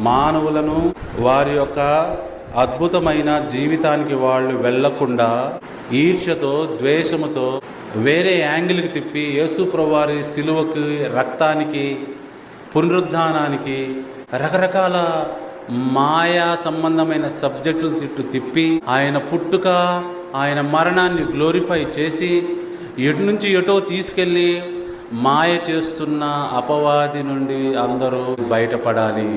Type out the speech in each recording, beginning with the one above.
మానవులను వారి యొక్క అద్భుతమైన జీవితానికి వాళ్ళు వెళ్ళకుండా ఈర్ష్యతో ద్వేషముతో వేరే యాంగిల్కి తిప్పి యేసు ప్రభువారి సిలువకి రక్తానికి పునరుద్ధానానికి రకరకాల మాయా సంబంధమైన సబ్జెక్టులు తిట్టు తిప్పి ఆయన పుట్టుక ఆయన మరణాన్ని గ్లోరిఫై చేసి ఎటు నుంచి ఎటో తీసుకెళ్ళి మాయ చేస్తున్న అపవాది నుండి అందరూ బయటపడాలి.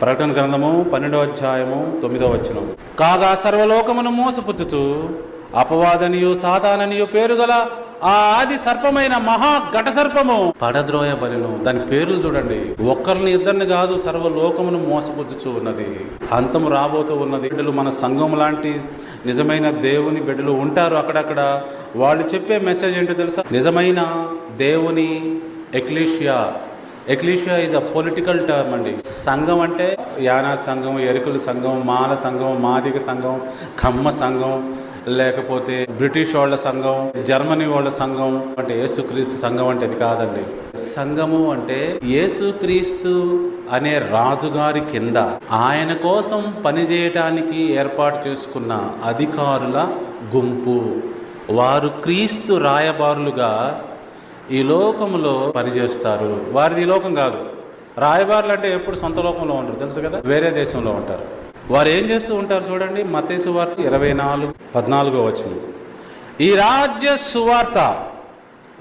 ప్రకటన గ్రంథము పన్నెండవ అధ్యాయము తొమ్మిదవ వచనం కాగా సర్వలోకమును మోసపుచ్చుతూ అపవాదనియు సాతాననియు పేరు గల ఆ ఆది సర్పమైన మహా ఘట సర్పము పడద్రోయబలిను దాని పేర్లు చూడండి. ఒక్కరిని ఇద్దరిని కాదు సర్వలోకమును మోసపుచ్చుచు ఉన్నది. అంతము రాబోతూ ఉన్నది. బిడ్డలు మన సంఘం లాంటి నిజమైన దేవుని బిడ్డలు ఉంటారు అక్కడక్కడ. వాళ్ళు చెప్పే మెసేజ్ ఏంటో తెలుసా? నిజమైన దేవుని ecclesia ecclesia is a political term అండి. సంఘం అంటే యానా సంఘం ఎరుకుల సంఘం మాల సంఘం మాదిక సంఘం కమ్మ సంఘం లేకపోతే బ్రిటిష్ వాళ్ళ సంఘం జర్మనీ వాళ్ళ సంఘం అంటే యేసుక్రీస్తు సంఘం అంటే అది కాదండి. సంఘము అంటే యేసుక్రీస్తు అనే రాజుగారి కింద ఆయన కోసం పనిచేయటానికి ఏర్పాటు చేసుకున్న అధికారుల గుంపు. వారు క్రీస్తు రాయబారులుగా ఈ లోకంలో పనిచేస్తారు. వారిది ఈ లోకం కాదు. రాయబారులు అంటే ఎప్పుడు సొంత లోకంలో ఉంటారు తెలుసు కదా? వేరే దేశంలో ఉంటారు. వారు ఏం చేస్తూ ఉంటారు చూడండి? మతేసు వార్త ఇరవై నాలుగు పద్నాలుగో వచ్చింది ఈ రాజ్య సువార్త.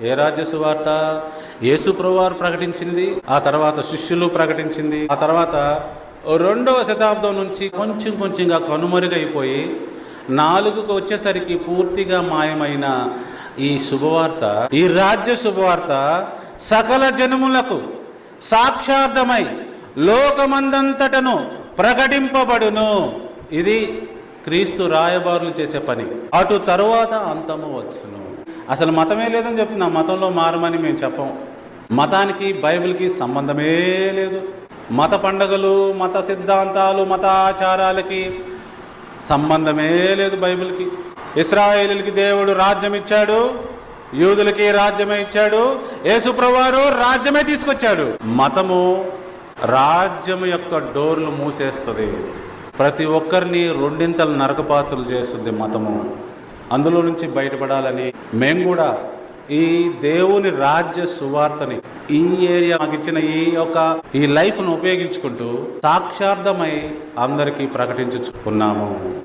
ఏ రాజ్య సువార్త? యేసు ప్రభువారు ప్రకటించింది ఆ తర్వాత శిష్యులు ప్రకటించింది ఆ తర్వాత రెండవ శతాబ్దం నుంచి కొంచెం కొంచెంగా కనుమరుగైపోయి నాలుగుకు వచ్చేసరికి పూర్తిగా మాయమైన ఈ శుభవార్త ఈ రాజ్య శుభవార్త సకల జనములకు సాక్షార్థమై లోకమందంతటను ప్రకటింపబడును. ఇది క్రీస్తు రాయబారులు చేసే పని. అటు తరువాత అంతము వచ్చును. అసలు మతమే లేదని చెప్పి నా మతంలో మారమని మేము చెప్పం. మతానికి బైబిల్కి సంబంధమే లేదు. మత పండగలు మత సిద్ధాంతాలు మత ఆచారాలకి సంబంధమే లేదు బైబిల్కి. ఇస్రాయేలులకి దేవుడు రాజ్యం ఇచ్చాడు యూదులకి రాజ్యమే ఇచ్చాడు యేసుప్రవారు రాజ్యమే తీసుకొచ్చాడు. మతము రాజ్యం యొక్క డోర్లు మూసేస్తుంది. ప్రతి ఒక్కరిని రెండింతలు నరకపాత్రలు చేస్తుంది మతము. అందులో నుంచి బయటపడాలని మేము కూడా ఈ దేవుని రాజ్య సువార్తని ఈ ఏరియా మాకు ఇచ్చిన ఈ యొక్క ఈ లైఫ్ను ఉపయోగించుకుంటూ సాక్షార్థమై అందరికీ ప్రకటించుకున్నాము